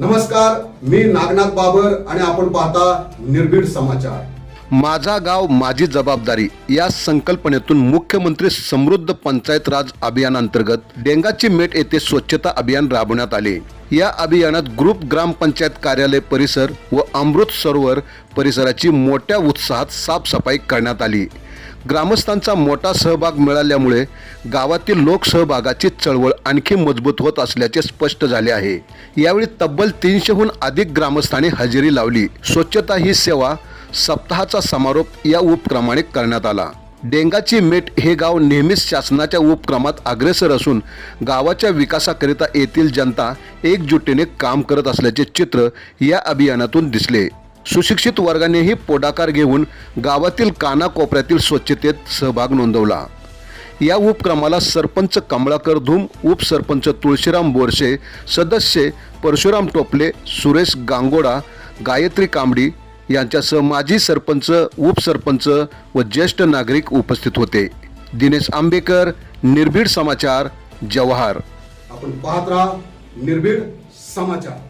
नमस्कार मी नागनाथ बाबर आणि आपण पाहता निर्भीड समाचार. माझा गाव माझी जबाबदारी या संकल्पनेतून मुख्यमंत्री समृद्ध पंचायत राज अभियानांतर्गत डेंगाची मेट येथे स्वच्छता अभियान राबवण्यात आले. या अभियानात ग्रुप ग्रामपंचायत कार्यालय परिसर व अमृत सरोवर परिसराची मोठ्या उत्साहात साफसफाई करण्यात आली. ग्रामस्थांचा मोठा सहभाग मिळाल्यामुळे गावातील लोकसहभागाची चळवळ आणखी मजबूत होत असल्याचे स्पष्ट झाले आहे. यावेळी तब्बल तीनशेहून अधिक ग्रामस्थांनी हजेरी लावली. स्वच्छता ही सेवा सप्ताहाचा समारोप या उपक्रमाने करण्यात आला. डेंगाची मेट हे गाव नेहमीच शासनाच्या उपक्रमात अग्रेसर असून गावाच्या विकासाकरिता येथील जनता एकजुटीने काम करत असल्याचे चित्र या अभियानातून दिसले. सुशिक्षित वर्गानेही पुढाकार घेऊन गावातील कानाकोपऱ्यातील स्वच्छतेत सहभाग नोंदवला. या उपक्रमाला सरपंच कमळाकर धूम उपसरपंच तुळशीराम बोरसे सदस्य परशुराम टोपले सुरेश गांगोडा गायत्री कांबडी यांच्यासह माजी सरपंच उपसरपंच व ज्येष्ठ नागरिक उपस्थित होते. दिनेश आंबेकर निर्भीड समाचार जवाहर. आपण पाहत राहा निर्भीड समाचार.